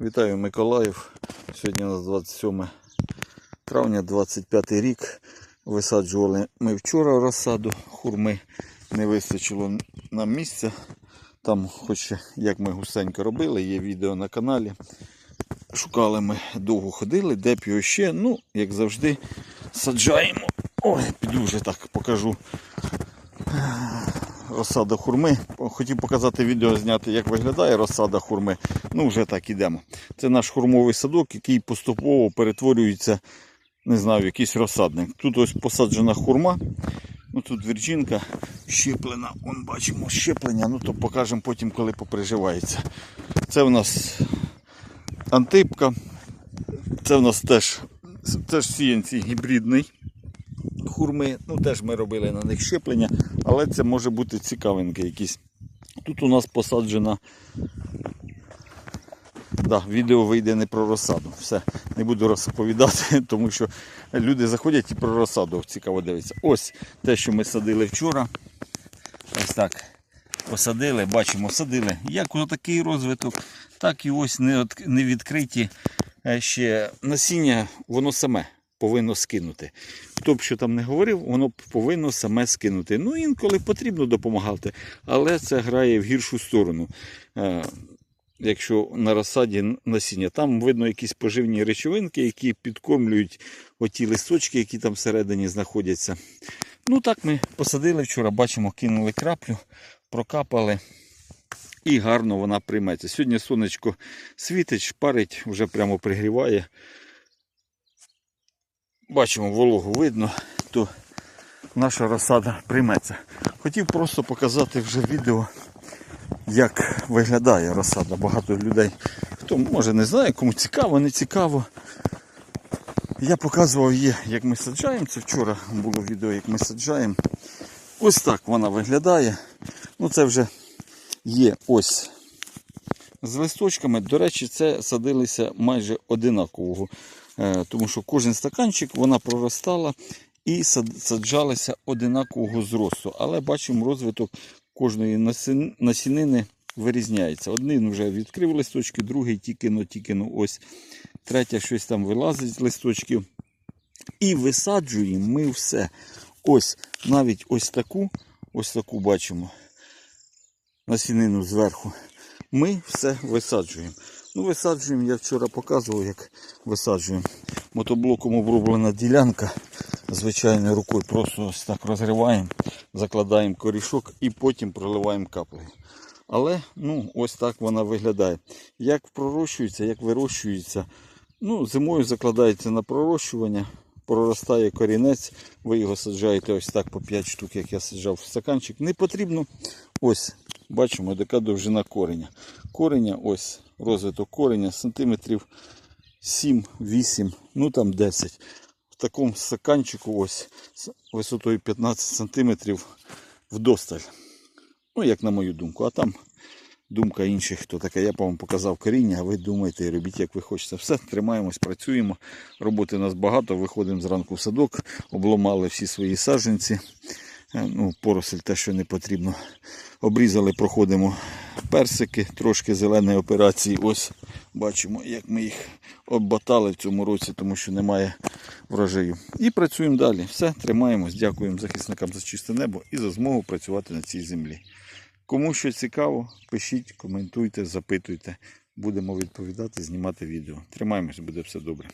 Вітаю Миколаїв. Сьогодні у нас 27 травня, 25 рік. Висаджували ми вчора розсаду хурми. Не вистачило нам місця. Там, хоч як ми гусенько робили, є відео на каналі. Шукали ми, довго ходили, де б його ще. Ну, як завжди, саджаємо. Ой, піду вже так покажу розсада хурми. Хотів показати відео зняти, як виглядає розсада хурми. Ну, вже так ідемо. Це наш хурмовий садок, який поступово перетворюється, не знаю, в якийсь розсадник. Тут ось посаджена хурма. Ну тут вірджинка щеплена. Вон бачимо щеплення. Ну то покажемо потім, коли поприживається. Це в нас антипка. Це в нас теж, теж сіянці гібридний хурми. Ну, теж ми робили на них щеплення, але це може бути цікавинки якісь. Тут у нас посаджена. Да, відео вийде не про розсаду. Все, не буду розповідати, тому що люди заходять і про розсаду цікаво дивиться. Ось те, що ми садили вчора. Ось так. Посадили, бачимо, садили. Як отакий розвиток, так і ось не відкриті е, ще насіння, воно саме повинно скинути. Хто б що там не говорив, воно повинно саме скинути. Ну, інколи потрібно допомагати, але це грає в гіршу сторону. Е, Якщо на розсаді насіння, там видно якісь поживні речовинки, які підкормлюють оті листочки, які там всередині знаходяться. Ну так ми посадили вчора, бачимо, кинули краплю, прокапали. І гарно вона прийметься. Сьогодні сонечко світить, шпарить, вже прямо пригріває. Бачимо, вологу видно, то наша розсада прийметься. Хотів просто показати вже відео, як виглядає розсада. Багато людей, хто може не знає, кому цікаво, не цікаво. Я показував її, як ми саджаємо. Це вчора було відео, як ми саджаємо. Ось так вона виглядає. Ну це вже є ось з листочками. До речі, це садилися майже одинакового. Е, Тому що кожен стаканчик вона проростала і саджалася одинакового зросту. Але бачимо, розвиток кожної насінини вирізняється. Один вже відкрив листочки, другий тільки но тільки ось. Третя щось там вилазить з листочків. І висаджуємо ми все. Ось навіть ось таку, ось таку бачимо насінину зверху. Ми все висаджуємо. Ну, висаджуємо, я вчора показував, як висаджуємо. Мотоблоком оброблена ділянка. Звичайною рукою просто ось так розриваємо, закладаємо корішок і потім проливаємо каплею. Але ну, ось так вона виглядає. Як пророщується, як вирощується. Ну, зимою закладається на пророщування, проростає корінець, ви його саджаєте ось так по 5 штук, як я саджав в стаканчик. Не потрібно. Ось, бачимо, така довжина кореня. Кореня, ось, розвиток кореня сантиметрів 7-8, ну там 10. В такому стаканчику ось висотою 15 сантиметрів вдосталь. Ну, як на мою думку, а там думка інших, хто таке. Я вам показав коріння, а ви думаєте і робіть, як ви хочете. Все, тримаємось, працюємо. Роботи у нас багато. Виходимо зранку в садок, обломали всі свої саджанці. Е, Ну, поросль те, що не потрібно. Обрізали, проходимо персики, трошки зеленої операції. Ось бачимо, як ми їх оббатали в цьому році, тому що немає врожаю. І працюємо далі. Все, тримаємось. Дякуємо захисникам за чисте небо і за змогу працювати на цій землі. Кому що цікаво, пишіть, коментуйте, запитуйте. Будемо відповідати, знімати відео. Тримаємось, буде все добре.